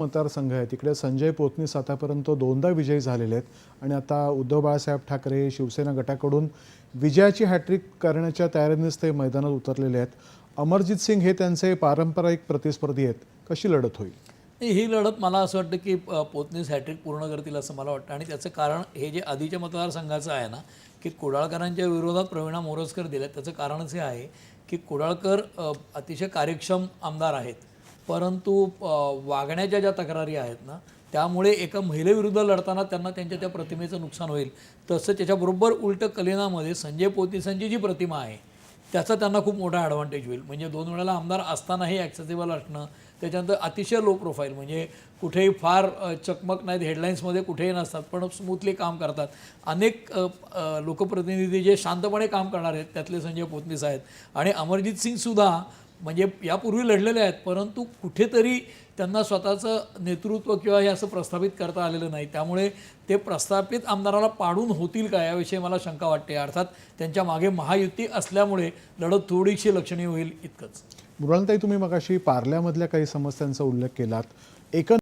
मतदारसंघ आहे. तिकडे संजय पोतनीस आतापर्यंत दोनदा विजयी झालेले आहेत. आणि आता उद्धव बाळासाहेब ठाकरे शिवसेना गटाकडून विजयाची हॅट्रिक करण्याच्या तयारीनेच ते मैदानात उतरलेले आहेत. अमरजित सिंग हे त्यांचे पारंपरिक प्रतिस्पर्धी आहेत. कशी लढत होईल? ही लढत मला असं वाटतं की पोतनीस हॅट्रिक पूर्ण करतील असं मला वाटतं. आणि त्याचं कारण हे जे आधीच्या मतदारसंघाचं आहे ना की कुडाळकरांच्या विरोधात प्रवीणा मोरजकर दिल्या त्याचं कारणच हे आहे की कुडाळकर अतिशय कार्यक्षम आमदार आहेत. परंतु वागण्याच्या ज्या तक्रारी आहेत ना त्यामुळे एका महिलेविरुद्ध लढताना त्यांना त्यांच्या त्या प्रतिमेचं नुकसान होईल. तसं त्याच्याबरोबर उलटं कलिनामध्ये संजय पोतिसांची जी प्रतिमा आहे त्याचा त्यांना खूप मोठा ॲडव्हान्टेज होईल. म्हणजे दोन वेळेला आमदार असतानाही ॲक्सेसिबल असणं त्याच्यानंतर अतिशय लो प्रोफाईल म्हणजे कुठेही फार चकमक नाहीत हेडलाईन्समध्ये कुठेही नसतात पण स्मूथली काम करतात. अनेक लोकप्रतिनिधी जे शांतपणे काम करणार आहेत त्यातले संजय पोतनीस आहेत. आणि अमरजित सिंगसुद्धा म्हणजे यापूर्वी लढलेले आहेत परंतु कुठेतरी त्यांना स्वतःचं नेतृत्व किंवा हे असं प्रस्थापित करता आलेलं नाही. त्यामुळे ते प्रस्थापित आमदाराला पाडून होतील का याविषयी मला शंका वाटते. अर्थात त्यांच्या मागे महायुती असल्यामुळे लढत थोडीशी लक्षणीय होईल इतकंच. मृणालताई तुम्ही मगाशी पार्ल्यामधल्या काही समस्यांचा उल्लेख केलात. एकंद